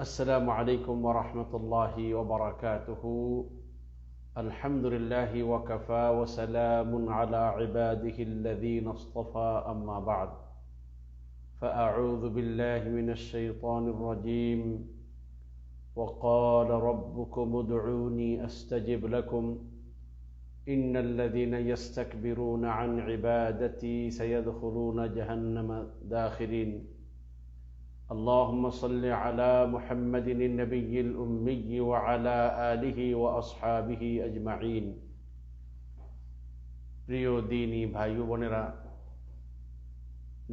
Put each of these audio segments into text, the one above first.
السلام عليكم ورحمة الله وبركاته. الحمد لله وكفى وسلام على عباده الذين اصطفى أما بعد. فأعوذ بالله من الشيطان الرجيم. وقال ربكم ادعوني أستجب لكم. إن الذين يستكبرون عن عبادتي سيدخلون جهنم داخرين. اللهم صل على محمد النبي الأمي وعلى آله وأصحابه أجمعين প্রিয় দিনী ভাই বোনেরা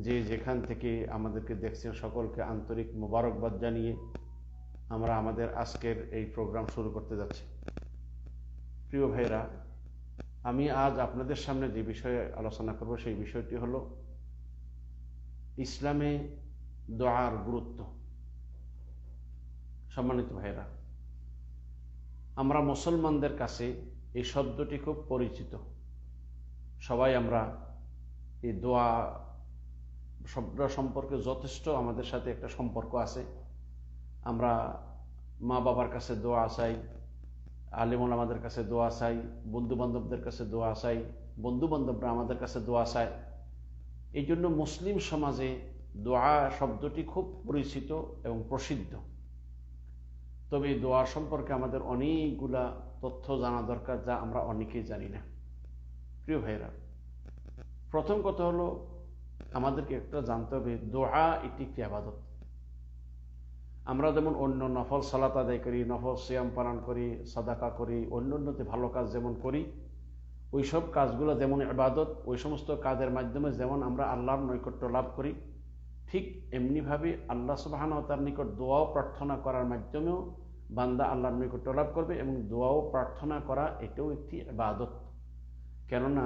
যে যেখান থেকে আমাদেরকে দেখছেন সকলকে আন্তরিক মোবারকবাদ জানিয়ে আমরা আমাদের আজকের এই প্রোগ্রাম শুরু করতে যাচ্ছি প্রিয় ভাইরা আমি আজ আপনাদের সামনে যে বিষয়ে আলোচনা করব সেই বিষয়টি হলো ইসলামে দোয়ার গুরুত্ব। সম্মানিত ভাইরা আমরা মুসলমানদের কাছে এই শব্দটি খুব পরিচিত। সবাই আমরা এই দোয়া শব্দ সম্পর্কে যথেষ্ট আমাদের সাথে একটা সম্পর্ক আছে। আমরা মা বাবার কাছে দোয়া চাই, আলিমুল আমাদের কাছে দোয়া চাই বন্ধু বান্ধবদের কাছে দোয়া চাই বন্ধু বান্ধবরা আমাদের কাছে দোয়া চায়। এই জন্য মুসলিম সমাজে দোয়া শব্দটি খুব পরিচিত এবং প্রসিদ্ধ। তবে এই দোয়া সম্পর্কে আমাদের অনেকগুলা তথ্য জানা দরকার যা আমরা অনেকেই জানি না। প্রিয় ভাইরা প্রথম কথা হলো, আমাদেরকে একটা জানতে হবে, দোয়া এটি একটি আবাদত? আমরা যেমন অন্য নফল সালাত আদায় করি, নফল সিয়াম পালন করি, সাদাকা করি অন্য অন্যতে ভালো কাজ যেমন করি ওই সব কাজগুলো যেমন আবাদত ওই সমস্ত কাজের মাধ্যমে যেমন আমরা আল্লাহর নৈকট্য লাভ করি ঠিক এমনিভাবে আল্লাহ সুবাহান তার নিকট দোয়াও প্রার্থনা করার মাধ্যমেও বান্দা আল্লাহর নিকট লাভ করবে এবং দোয়াও প্রার্থনা করা এটাও একটি আবাদত কেননা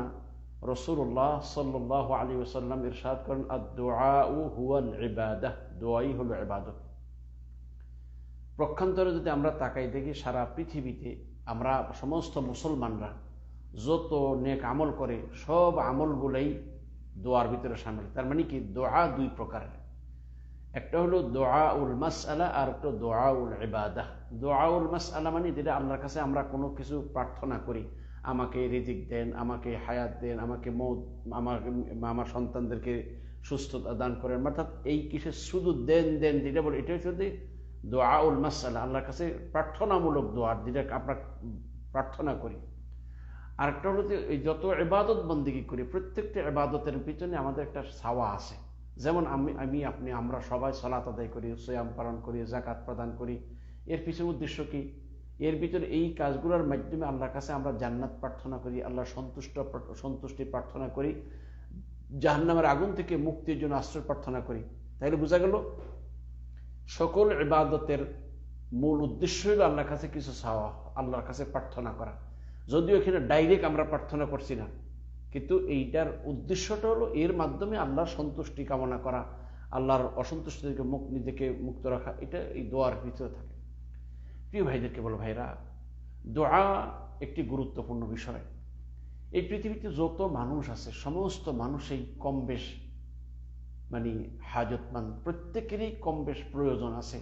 রসুল্লাহ সাল্লাহ আলী ওসাল্লাম ইরশাদ করেন আর দোয়া ও হুয়াল ইবাদাহ দোয়াই হল ইবাদত। প্রক্ষান্তরে যদি আমরা তাকাই দেখি, সারা পৃথিবীতে আমরা, সমস্ত মুসলমানরা যত নেক আমল করে, সব আমলগুলাই দোয়ার ভিতরে সামিল। তার মানে কি? দোয়া দুই প্রকারের। একটা হলো দোয়া উল মাস আলা আর একটা দোয়া উল ইবাদাহ দোয়া উল মাস আলা মানে যেটা আল্লাহর কাছে আমরা কোনো কিছু প্রার্থনা করি। আমাকে রিজিক দেন, আমাকে হায়াত দেন, আমাকে মৌত, আমার আমার সন্তানদেরকে সুস্থতা দান করেন। অর্থাৎ এই কিসের শুধু দেন দেন, যেটা বলে এটা হচ্ছে দোয়া উল মাস আলা আল্লাহর কাছে প্রার্থনামূলক দোয়ার যেটা আমরা প্রার্থনা করি। আরেকটা হলো যে যত এবাদত বন্দিগি করি, প্রত্যেকটা এবাদতের পিছনে আমাদের একটা ছাওয়া আছে। যেমন আমি আমি, আপনি, আমরা সবাই সলাত আদায় করি, সোয়াম পালন করি জাকাত প্রদান করি। এর পিছনে উদ্দেশ্য কি? এর ভিতরে এই কাজগুলোর মাধ্যমে আল্লাহর কাছে আমরা জান্নাত প্রার্থনা করি আল্লাহ সন্তুষ্ট, সন্তুষ্টি প্রার্থনা করি, জাহান্নামের আগুন থেকে মুক্তির জন্য আশ্রয় প্রার্থনা করি। তাইলে বোঝা গেল, সকল ইবাদতের মূল উদ্দেশ্য হলো আল্লাহর কাছে কিছু চাওয়া আল্লাহর কাছে প্রার্থনা করা। যদিও এখানে ডাইরেক্ট আমরা প্রার্থনা করছি না, কিন্তু এইটার উদ্দেশ্যটা হলো এর মাধ্যমে আল্লাহর সন্তুষ্টি কামনা করা, আল্লাহর অসন্তুষ্টি থেকে মুখ, নিজেকে মুক্ত রাখা, এটা এই দোয়ার ভিতরে থাকে। প্রিয় ভাইদেরকে বলো, ভাইরা, দোয়া একটি গুরুত্বপূর্ণ বিষয়। এই পৃথিবীতে যত মানুষ আছে, সমস্ত মানুষই কম বেশ মানে হাজতমান, প্রত্যেকেরই কম বেশ প্রয়োজন আছে।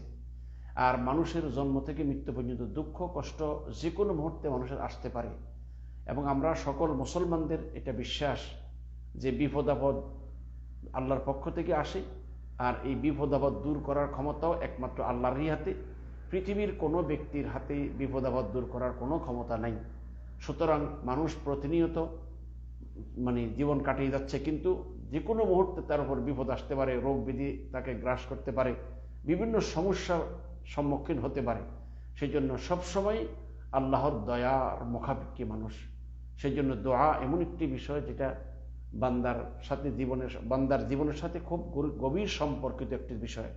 আর মানুষের জন্ম থেকে মৃত্যু পর্যন্ত দুঃখ, কষ্ট যে কোনো মুহূর্তে মানুষের আসতে পারে। এবং আমরা সকল মুসলমানদের এটা বিশ্বাস যে বিপদ আপদ আল্লাহর পক্ষ থেকে আসে, আর এই বিপদ আপদ দূর করার ক্ষমতাও একমাত্র আল্লাহরই হাতে। পৃথিবীর কোনো ব্যক্তির হাতে বিপদ আপদ দূর করার কোনো ক্ষমতা নাই। সুতরাং মানুষ প্রতিনিয়ত মানে জীবন কাটিয়ে যাচ্ছে, কিন্তু যে কোনো মুহূর্তে তার উপর বিপদ আসতে পারে, রোগ বিধি তাকে গ্রাস করতে পারে। বিভিন্ন সমস্যার সম্মুখীন হতে পারে। সেই জন্য সবসময় আল্লাহর দয়ার মুখাপেক্ষী মানুষ। সেই জন্য দোয়া এমন একটি বিষয় যেটা বান্দার সাথে জীবনের বান্দার জীবনের সাথে খুব গভীর সম্পর্কিত একটি বিষয়।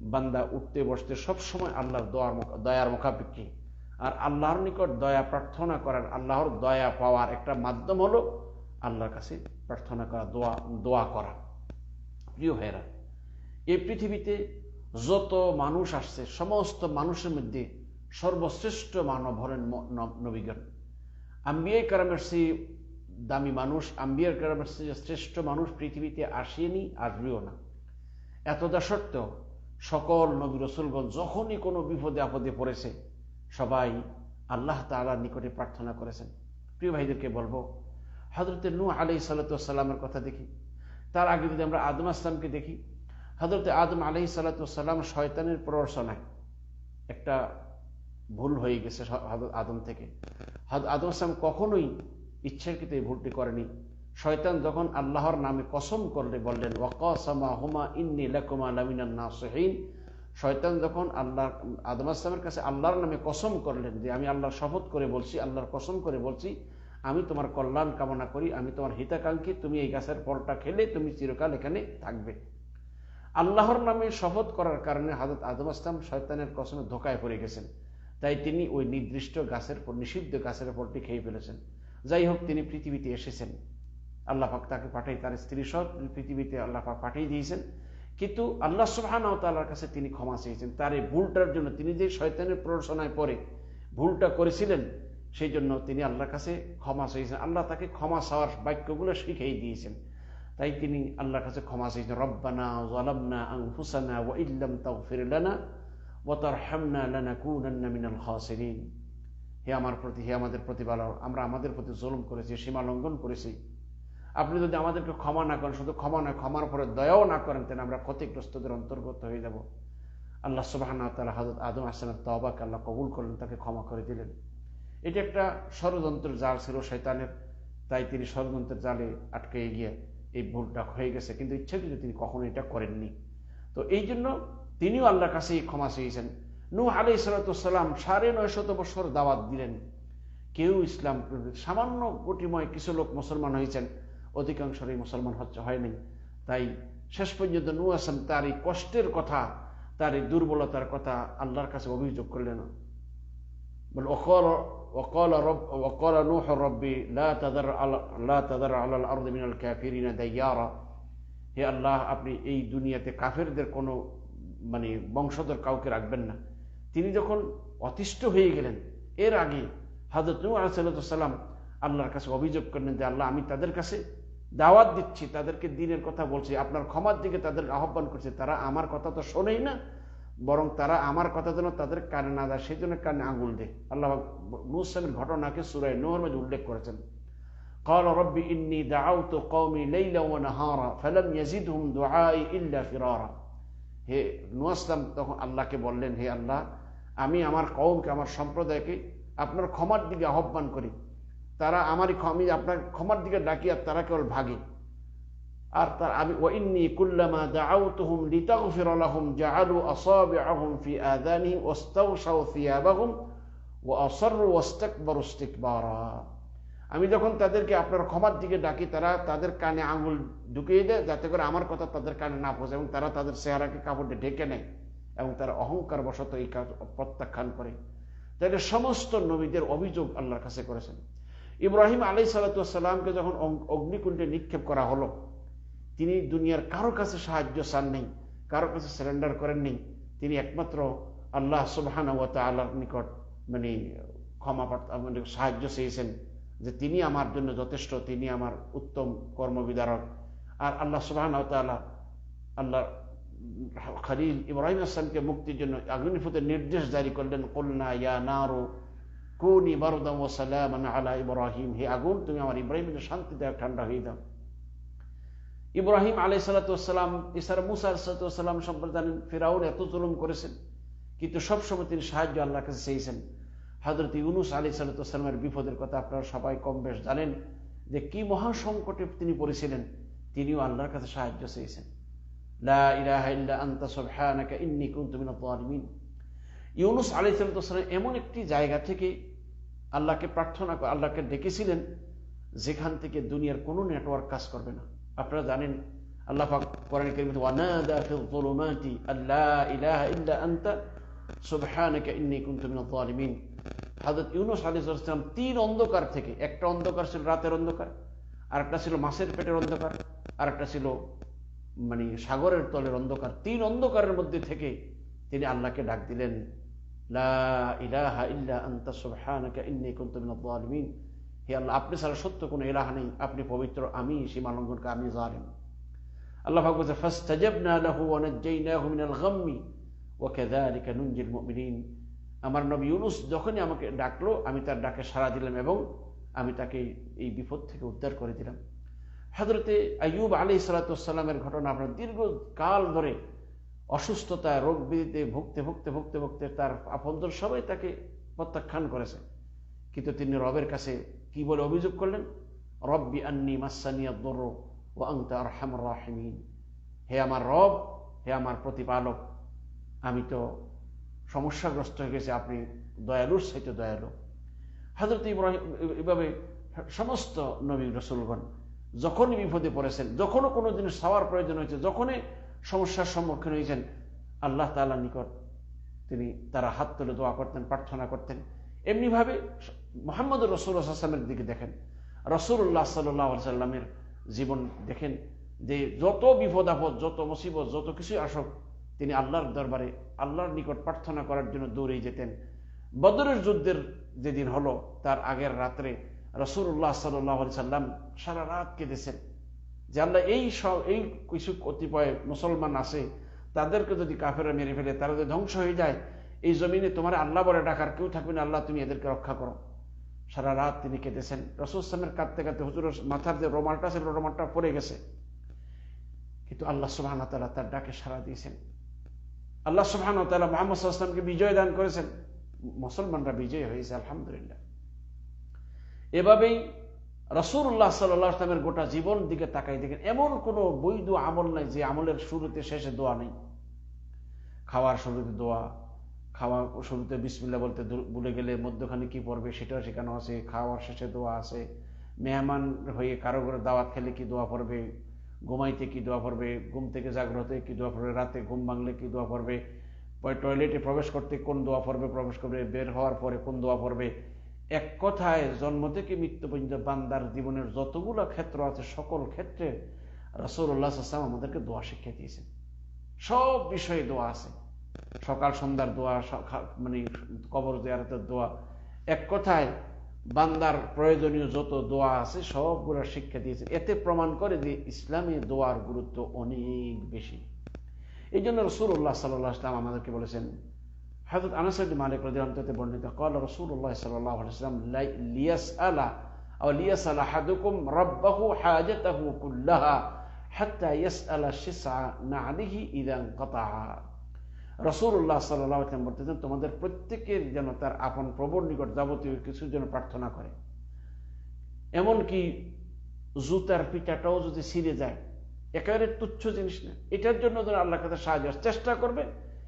বান্দা উঠতে বসতে সবসময় আল্লাহর দোয়ার দয়ার মুখাপেক্ষী। আর আল্লাহর নিকট দয়া প্রার্থনা করার, আল্লাহর দয়া পাওয়ার একটা মাধ্যম হলো আল্লাহর কাছে প্রার্থনা করা, দোয়া দোয়া করা। প্রিয় ভাইরা এই পৃথিবীতে যত মানুষ আসছে, সমস্ত মানুষের মধ্যে সর্বশ্রেষ্ঠ মানব হলেন নবীগণ। আম্বিয়াই কারামের সেই দামি মানুষ, আম্বিয়ার কারামের সে শ্রেষ্ঠ মানুষ পৃথিবীতে আসেনি, আসবেও না। এতদা সত্ত্বেও সকল নবী রসুলগণ যখনই কোনো বিপদে, আপদে পড়েছে, সবাই আল্লাহ তালার নিকটে প্রার্থনা করেছেন। প্রিয় ভাইদেরকে বলব হজরতে নু আলি সাল্লাতামের কথা দেখি। তার আগে যদি আমরা আদম আসলামকে দেখি হজরতে আদম আলি সাল্লাতাম শয়তানের প্ররসনায় একটা ভুল হয়ে গেছে আদম থেকে। আদম আসলাম কখনোই ইচ্ছাকৃত এই ভুলটি করেনি। শয়তান যখন আল্লাহর নামে কসম করলে বললেন ওয়াকাসমা হুমা ইন্নি লাকুমা লামিনান নাসহিন, শয়তান যখন আল্লাহ, আদম আসলামের কাছে আল্লাহর নামে কসম করলেন যে, আমি আল্লাহর শপথ করে বলছি, আল্লাহর কসম করে বলছি, আমি তোমার কল্যাণ কামনা করি, আমি তোমার হিতাকাঙ্ক্ষী, তুমি এই গাছের ফলটা খেলে তুমি চিরকাল এখানে থাকবে। আল্লাহর নামে শপথ করার কারণে হাজরত আদম আসলাম শয়তানের কসমে ধোকায় পড়ে গেছেন। তাই তিনি ওই নির্দিষ্ট গাছের পর নিষিদ্ধ গাছের ফলটি খেয়ে ফেলেছেন। যাই হোক, তিনি পৃথিবীতে এসেছেন। আল্লাহ পাক তাকে পাঠাই তার স্ত্রী সব পৃথিবীতে আল্লাহ পাক পাঠিয়ে দিয়েছেন। কিন্তু আল্লাহ সুবাহান তাল্লার কাছে তিনি ক্ষমা চেয়েছেন। তার এই ভুলটার জন্য তিনি যে শয়তানের প্ররোচনায় পরে ভুলটা করেছিলেন, সেই জন্য তিনি আল্লাহর কাছে ক্ষমা চেয়েছেন। আল্লাহ তাকে ক্ষমা চাওয়ার বাক্যগুলো শিখেই দিয়েছেন। তাই তিনি আল্লাহর কাছে ক্ষমা চেয়েছেন রব্বানা জালামনা আনফুসানা ওয়া ইল্লাম তাগফির লানা ওয়া তারহামনা লানাকুনান্না মিনাল খাসিরিন। হে আমার প্রতি, হে আমাদের প্রতিপালক, আমরা আমাদের প্রতি জুলুম করেছি, সীমা লঙ্ঘন করেছি। আপনি যদি আমাদেরকে ক্ষমা না করেন, শুধু ক্ষমা নয়, ক্ষমার পরে দয়াও না করেন, তাহলে আমরা ক্ষতিগ্রস্তদের অন্তর্গত হয়ে যাব। আল্লাহ সুবাহ তালা হাজরত আদম আসলামের তবাকে আল্লাহ কবুল করলেন, তাকে ক্ষমা করে দিলেন। এটি একটা ষড়যন্ত্রের জাল ছিল শৈতানের তাই তিনি ষড়যন্ত্রের জালে আটকে গিয়ে এই ভুলটা হয়ে গেছে, কিন্তু ইচ্ছা কিন্তু তিনি কখনো এটা করেননি। তো এই জন্য তিনিও আল্লাহর কাছেই ক্ষমা চেয়েছেন। নু আলি সালাতাম সাড়ে নয় শত বছর দাওয়াত দিলেন। কেউ ইসলাম সামান্য কোটিময় কিছু লোক মুসলমান হয়েছেন অধিকাংশই মুসলমান হচ্ছে হয়নি। তাই শেষ পর্যন্ত নু আসলাম তার এই কষ্টের কথা, তার এই দুর্বলতার কথা আল্লাহর কাছে অভিযোগ করলেন। বলে وقال رب وقال نوح ربي لا تذر على لا تذر على الارض من الكافرين ديارا হে আল্লাহ আপনি এই দুনিয়াতে কাফেরদের কোনো মানে বংশধর কাউকে রাখবেন না তিনি যখন অতিষ্ঠ হয়ে গেলেন এর আগে হাজরত নূ আলাইসাল্লাম আল্লাহর কাছে অভিযোগ করলেন যে আল্লাহ আমি তাদের কাছে দাওয়াত দিচ্ছি তাদেরকে দিনের কথা বলছি আপনার ক্ষমার দিকে তাদের আহ্বান করছে তারা আমার কথা তো শোনেই না বরং তারা আমার কথা যেন তাদের কানে না দেয় সেই জন্য কানে আঙুল দেয় আল্লাহ মুসলামের ঘটনাকে সুরাই নোহর মাঝে উল্লেখ করেছেন قال رب إني دعوت قومي ليلا ونهارا فلم يزدهم دعائي إلا فرارا হে নুয়াসলাম তখন আল্লাহকে বললেন হে আল্লাহ আমি আমার কৌমকে আমার সম্প্রদায়কে আপনার ক্ষমার দিকে আহ্বান করি তারা আমারই আমি আপনার ক্ষমার দিকে ডাকি আর তারা কেবল ভাগে আর তার আমি ওয়াইন্নি কুল্লামা দাআউতুহুম লিতাগফির লাহুম জাআলু আসাবিআহুম ফি আযানিহিম ওয়াস্তাওশাউ থিয়াবাহুম ওয়া আসররু ওয়াস্তাকবারু ইস্তিকবারা. আমি যখন তাদেরকে আপনার ক্ষমার দিকে ডাকি, তারা তাদের কানে আঙুল ঢুকিয়ে দেয়, যাতে করে আমার কথা তাদের কানে না পৌঁছে এবং তারা তাদের চেহারাকে কাপড় ঢেকে নেয় এবং তারা অহংকার বশত এই কাজ প্রত্যাখ্যান করে। তাদের সমস্ত নবীদের অভিযোগ আল্লাহর কাছে করেছেন। ইব্রাহিম আলাই সালাতামকে যখন অগ্নিকুণ্ডে নিক্ষেপ করা হলো তিনি দুনিয়ার কারও কাছে সাহায্য চান নেই, কারও কাছে সারেন্ডার করেন নেই। তিনি একমাত্র আল্লাহ সুবাহান আল্লাহর নিকট মানে ক্ষমা মানে সাহায্য চেয়েছেন যে তিনি আমার জন্য যথেষ্ট, তিনি আমার উত্তম কর্মবিদারক আর আল্লাহ সুবাহান আল্লাহ আল্লাহ খালিল ইব্রাহিম আসলামকে মুক্তির জন্য আগ্নিফুতের নির্দেশ জারি করলেন কন্যা ইয়া নারো কোন ইবারুদাম ও সালাম আলা ইব্রাহিম, হে আগুন, তুমি আমার ইব্রাহিমের শান্তি ঠান্ডা হয়ে দাও। ইব্রাহিম আলাই সালাতাম ইসার মুসা সালাতাম সম্পর্কে ফেরাউন এত জুলুম করেছেন, কিন্তু সবসময় তিনি সাহায্য আল্লাহর কাছে চেয়েছেন। হজরত ইউনুস আলী সাল্লামের বিপদের কথা আপনারা সবাই কম বেশ জানেন, যে কি মহাসংকটে তিনি পড়েছিলেন, তিনিও আল্লাহর কাছে সাহায্য চেয়েছেন। ইউনুস আলী সাল্লাম এমন একটি জায়গা থেকে আল্লাহকে প্রার্থনা, আল্লাহকে ডেকেছিলেন, যেখান থেকে দুনিয়ার কোনো নেটওয়ার্ক কাজ করবে না। আপনারা জানেন, আল্লাহ কোরআন করিম ওয়ানাদা ফিল যুলুমাতি আল্লা ইলাহা ইল্লা আনতা, সুবহানাকা ইন্নী কুনতু মিনাজ জালিমিন হযরত ইউনূস আলাইহিস সালাম তিন অন্ধকার থেকে, একটা অন্ধকার ছিল রাতের অন্ধকার, আরেকটা ছিল মাছের পেটের অন্ধকার, আরেকটা ছিল মানে সাগরের তলের অন্ধকার। তিন অন্ধকারের মধ্যে থেকে তিনি আল্লাহকে ডাক দিলেন, লা ইলাহা ইল্লা আনতা, সুবহানাকা ইন্নী কুনতু মিনাজ জালিমিন হে আল্লাহ, আপনি ছাড়া সত্য কোনো এলাহা নেই। আপনি পবিত্র, আমি সীমা লঙ্ঘনকে আমি জানেন আল্লাহ পাক বলছে ফাস্তাজাবনা লাহু ওয়া নাজ্জাইনাহু মিনাল গাম্মি ওয়া কাযালিকা নুনজিল মুমিনিন। আমার নবী ইউনুস যখনই আমাকে ডাকলো, আমি তার ডাকে সাড়া দিলাম এবং আমি তাকে এই বিপদ থেকে উদ্ধার করে দিলাম। হজরতে আইয়ুব আলী সালাতামের ঘটনা আপনার দীর্ঘ কাল ধরে অসুস্থতা, রোগ বিধিতে ভুগতে ভুগতে ভুগতে ভুগতে তার আপনজন সবাই তাকে প্রত্যাখ্যান করেছে। কিন্তু তিনি রবের কাছে কি বলে অভিযোগ করলেন? রব্বি আন্নি মাসানিয়া দর ও আংতা রহম রাহিমিন। হে আমার রব, হে আমার প্রতিপালক, আমি তো সমস্যাগ্রস্ত হয়ে গেছি, আপনি দয়ালুর সাইতে দয়ালু। হজরত ইব্রাহিম এভাবে সমস্ত নবী রসুলগণ যখনই বিপদে পড়েছেন, যখনও কোনো জিনিস সাওয়ার প্রয়োজন হয়েছে, যখনই সমস্যার সম্মুখীন হয়েছেন, আল্লাহ তালা নিকট তিনি তারা হাত তুলে দোয়া করতেন, প্রার্থনা করতেন। এমনিভাবে মোহাম্মদ রসুল আসলামের দিকে দেখেন। রসুল্লাহ সাল্লাহ সাল্লামের জীবন দেখেন যে যত বিপদ আপদ, যত মুসিবত, যত কিছু আসক, তিনি আল্লাহর দরবারে, আল্লাহর নিকট প্রার্থনা করার জন্য দৌড়ে যেতেন। বদরের যুদ্ধের যেদিন হলো, তার আগের রাত্রে রসুল্লাহ সাল্লাহ সাল্লাম সারা রাত কেঁদেছেন যে আল্লাহ এই সব, এই কিছু কতিপয় মুসলমান আছে, তাদেরকে যদি কাফেরা মেরে ফেলে, তারা যদি ধ্বংস হয়ে যায়, এই জমিনে তোমার আল্লাহ বলে ডাকার কেউ থাকবে না, আল্লাহ তুমি এদেরকে রক্ষা করো। সারা রাত তিনি কেঁদেছেন। রসুল ইসলামের কাঁদতে কাঁদতে হুজুরের মাথার যে রোমালটা ছিল রোমালটা পড়ে গেছে। কিন্তু আল্লাহ সুবাহ তালা তার ডাকে সারা দিয়েছেন। আল্লাহ সুবাহ তালা মোহাম্মদ আসলামকে বিজয় দান করেছেন। মুসলমানরা বিজয় হয়েছে, আলহামদুলিল্লাহ। এভাবেই রসুল্লাহ সাল্লাহ আসলামের গোটা জীবন দিকে তাকাই দেখেন, এমন কোনো বৈধ আমল নাই যে আমলের শুরুতে শেষে দোয়া নেই। খাওয়ার শুরুতে দোয়া খাওয়া শুরুতে বিসমিল্লা বলতে ভুলে গেলে মধ্যখানে কি পড়বে সেটাও শেখানো আছে খাওয়ার শেষে দোয়া আছে। মেহমান হয়ে কারও করে দাওয়াত খেলে কি দোয়া পড়বে? ঘুমাইতে কি দোয়া পড়বে? ঘুম থেকে জাগ্রত কি দোয়া পড়বে? রাতে ঘুম ভাঙলে কি দোয়া পড়বে? টয়লেটে প্রবেশ করতে কোন দোয়া পড়বে? প্রবেশ করবে বের হওয়ার পরে কোন দোয়া পড়বে? এক কথায় জন্ম থেকে মৃত্যু পর্যন্ত বান্দার জীবনের যতগুলো ক্ষেত্র আছে, সকল ক্ষেত্রে রসুল্লাহ আসলাম আমাদেরকে দোয়া শিক্ষা দিয়েছেন। সব বিষয়ে দোয়া আছে। সকাল সন্ধ্যার দোয়া মানে কবর দেয়ারতের দোয়া এক কথায় বান্দার প্রয়োজনীয় যত দোয়া আছে সবগুলো শিক্ষা দিয়েছে এতে প্রমাণ করে যে ইসলামে দোয়ার গুরুত্ব অনেক বেশি এই জন্য রসুল্লাহ সাল্লাহ ইসলাম আমাদেরকে বলেছেন হজরত আনাসুদ্দি মালিক রদিয়ান্তে বর্ণিত কল রসুল্লাহ সাল্লাহ ইসলাম লিয়াস আলা أو ليسأل أحدكم ربه حاجته كلها حتى يسأل الشسع نعله إذا انقطع রসুল্লাহ সাল্লাহ বলতেছেন, তোমাদের প্রত্যেকের যেন তার আপন প্রবর নিকট যাবতীয় কিছু যেন প্রার্থনা করে। এমনকি জুতার পিঠাটাও যদি ছিঁড়ে যায়, একেবারে তুচ্ছ জিনিস না। এটার জন্য যেন আল্লাহ কাছে সাহায্য চেষ্টা করবে,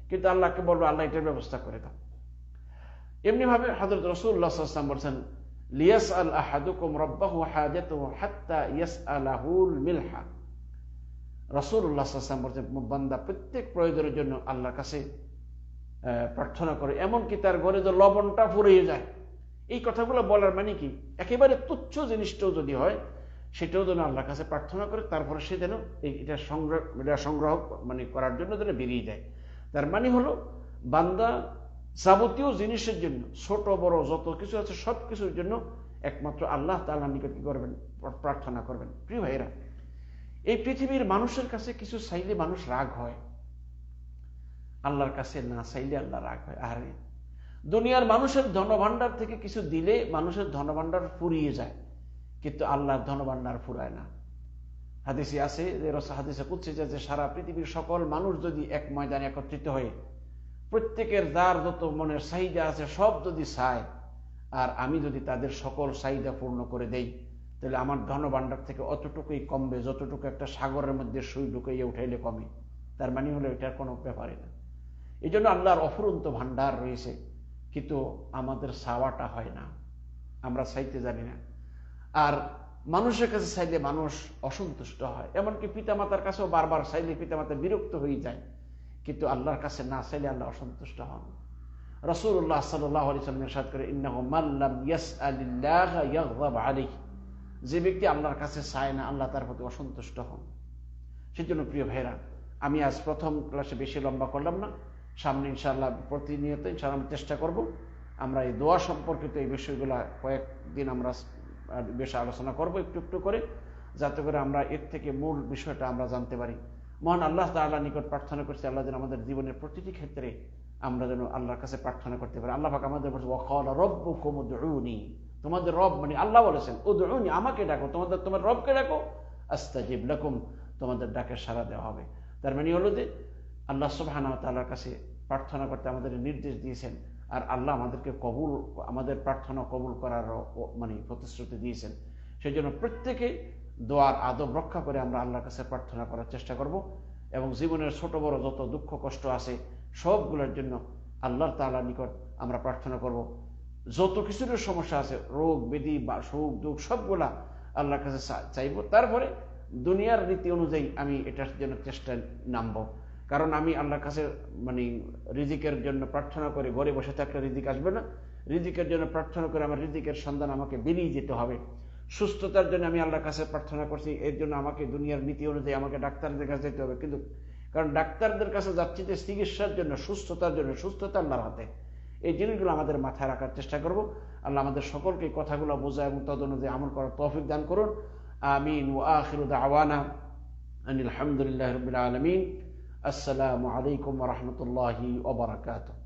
কিন্তু আল্লাহকে বলব, আল্লাহ এটার ব্যবস্থা করে দাও। এমনিভাবে হজরত রসুল্লাহাম বলছেন লিয়াস আল আহাদুকুম রব্বাহু হাজাত হাত্তা ইয়াস আলাহুল মিলহা। রসুল্লাহাম বলছেন, বান্দা প্রত্যেক প্রয়োজনের জন্য আল্লাহর কাছে প্রার্থনা করে, এমনকি তার ঘরে যে লবণটা ফুরিয়ে যায়। এই কথাগুলো বলার মানে কি? একেবারে তুচ্ছ জিনিসটাও যদি হয়, সেটাও যেন আল্লাহর কাছে প্রার্থনা করে, তারপরে সে যেন এটা সংগ্রহ এটা সংগ্রহ মানে করার জন্য যেন বেরিয়ে যায়। তার মানে হলো, বান্দা যাবতীয় জিনিসের জন্য, ছোট, বড়, যত কিছু আছে সব কিছুর জন্য একমাত্র আল্লাহ তাল্লাহ নিকট কি করবেন? প্রার্থনা করবেন। প্রিয় ভাইরা এই পৃথিবীর মানুষের কাছে কিছু চাইলে মানুষ রাগ হয়। আল্লাহর কাছে না চাইলে আল্লাহ রাগ হয়। আরে, দুনিয়ার মানুষের ধনভাণ্ডার থেকে কিছু দিলে মানুষের ধনভাণ্ডার ফুরিয়ে যায়, কিন্তু আল্লাহর ধনভাণ্ডার ফুরায় না। হাদিসে আছে হাদিসে কুচ্ছে যে সারা পৃথিবীর সকল মানুষ যদি এক ময়দানে একত্রিত হয়ে, প্রত্যেকের যার যত মনের চাহিদা আছে সব যদি চায়, আর আমি যদি তাদের সকল চাহিদা পূর্ণ করে দেই তাহলে আমার ধনভাণ্ডার থেকে অতটুকুই কমবে, যতটুকু একটা সাগরের মধ্যে সুই ঢুকাইয়া উঠাইলে কমে। তার মানে হলো এটার কোনো ব্যাপারে না। এই জন্য আল্লাহর অফুরন্ত ভাণ্ডার রয়েছে, কিন্তু আমাদের চাওয়াটা হয় না। আমরা চাইতে জানি না। আর মানুষের কাছে চাইলে মানুষ অসন্তুষ্ট হয়। এমনকি পিতামাতার কাছেও বারবার চাইলে পিতামাতা বিরক্ত হয়ে যায়, কিন্তু আল্লাহর কাছে না চাইলে আল্লাহ অসন্তুষ্ট হন। রসুল্লাহ সাল্লাহ আলি সাল্লামের সাথ করে ইন্নাহ মাল্লাম ইয়াস আলিল্লাহ ইয়াগদাব আলাইহি। যে ব্যক্তি আল্লাহর কাছে চায় না, আল্লাহ তার প্রতি অসন্তুষ্ট হন। সেজন্য প্রিয় ভাইরা আমি আজ প্রথম ক্লাসে বেশি লম্বা করলাম না। সামনে ইনশাআল্লাহ প্রতিনিয়ত ইনশাআল্লাহ আমি চেষ্টা করব। আমরা এই দোয়া সম্পর্কিত এই বিষয়গুলো কয়েকদিন আমরা বেশ আলোচনা করব একটু একটু করে, যাতে করে আমরা এর থেকে মূল বিষয়টা আমরা জানতে পারি। মহান আল্লাহ তাআলা নিকট প্রার্থনা করছি, আল্লাহ যেন আমাদের জীবনের প্রতিটি ক্ষেত্রে আমরা যেন আল্লাহর কাছে প্রার্থনা করতে পারি। আল্লাহ পাক আমাদের বলছে ওয়াকাল রব্বুকুম উদউনি। তোমাদের রব মানে আল্লাহ বলেছেন ও উদউনি, আমাকে ডাকো, তোমাদের, তোমার রবকে ডাকো, আস্তাজিব লাকুম, তোমাদের ডাকে সাড়া দেওয়া হবে। তার মানে হলো যে, আল্লাহ সুবহানাহু ওয়া তাআলার কাছে প্রার্থনা করতে আমাদের নির্দেশ দিয়েছেন, আর আল্লাহ আমাদেরকে কবুল, আমাদের প্রার্থনা কবুল করার মানে প্রতিশ্রুতি দিয়েছেন। সেই জন্য প্রত্যেকে দোয়ার আদব রক্ষা করে আমরা আল্লাহর কাছে প্রার্থনা করার চেষ্টা করব, এবং জীবনের ছোট বড় যত দুঃখ কষ্ট আছে, সবগুলোর জন্য আল্লাহর তাআলার নিকট আমরা প্রার্থনা করব। যত কিছুর সমস্যা আছে, রোগ ব্যাধি বা সুখ, দুঃখ, সবগুলা আল্লাহর কাছে চাইব। তারপরে দুনিয়ার রীতি অনুযায়ী আমি এটার জন্য চেষ্টায় নামবো। কারণ আমি আল্লাহর কাছে মানে রিজিকের জন্য প্রার্থনা করে ঘরে বসে থাকলে রিজিক আসবে না। রিজিকের জন্য প্রার্থনা করে আমার রিজিকের সন্ধান আমাকে বেরিয়ে যেতে হবে। সুস্থতার জন্য আমি আল্লাহর কাছে প্রার্থনা করছি, এর জন্য আমাকে দুনিয়ার নীতি অনুযায়ী আমাকে ডাক্তারদের কাছে যেতে হবে। কিন্তু, কারণ ডাক্তারদের কাছে যাচ্ছি যে চিকিৎসার জন্য, সুস্থতার জন্য, সুস্থতা আল্লাহর হাতে। এই জিনিসগুলো আমাদের মাথায় রাখার চেষ্টা করব। আল্লাহ আমাদের সকলকে কথাগুলো বোঝা এবং তদ অনুযায়ী আমল করার তৌফিক দান করুন। আমিন ও আখিরুদ আওয়ানা আনিল আলহামদুলিল্লাহ রবিল আলমিন। আসসালামু আলাইকুম রহমতুল্লাহি ওবরাকাতুহ